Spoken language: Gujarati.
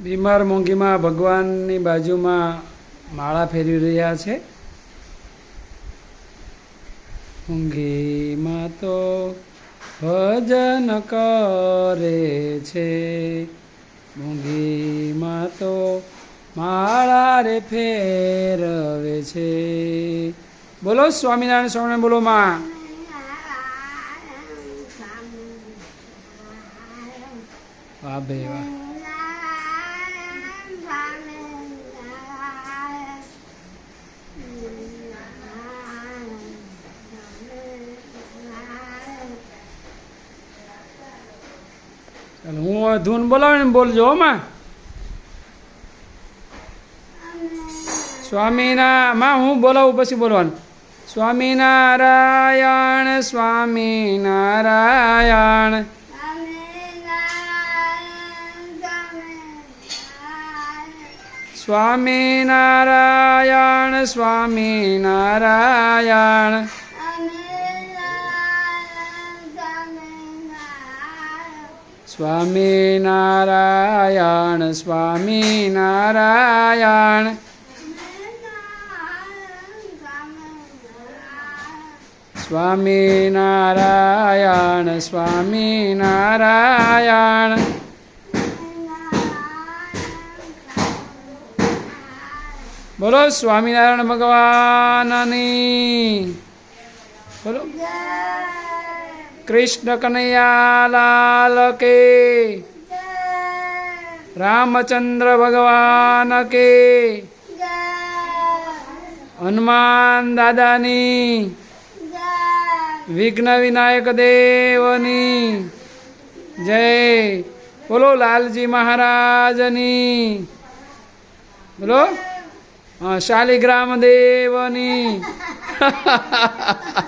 બીમાર મોંઘીમાં ભગવાનની બાજુમાં માળા ફેરવી રહ્યા છે. મોંઘીમાં તો ભજન કરે છે. મોંઘીમાં તો માળા રે ફેરવે છે. બોલો સ્વામિનારાયણ સ્વામી બોલો માં. વાહ ભાઈ વાહ. ચાલો હું ધૂન બોલાવીને બોલજો માં. સ્વામીના હું બોલાવું પછી બોલવાનું. સ્વામિનારાયણ સ્વામિનારાયણ. સ્વામિનારાયણ સ્વામિનારાયણ. સ્વામી નારાયણ સ્વામી નારાયણ. સ્વામી નારાયણ સ્વામી નારાયણ. બોલો સ્વામિનારાયણ ભગવાનની. બોલો. કૃષ્ણ કનૈયા લાલ કે રામચંદ્ર ભગવાન કે હનુમાન દાદાની વિઘ્ન વિનાયક દેવની જય. બોલો લાલજી મહારાજની. બોલો? શાલિગ્રામ દેવની.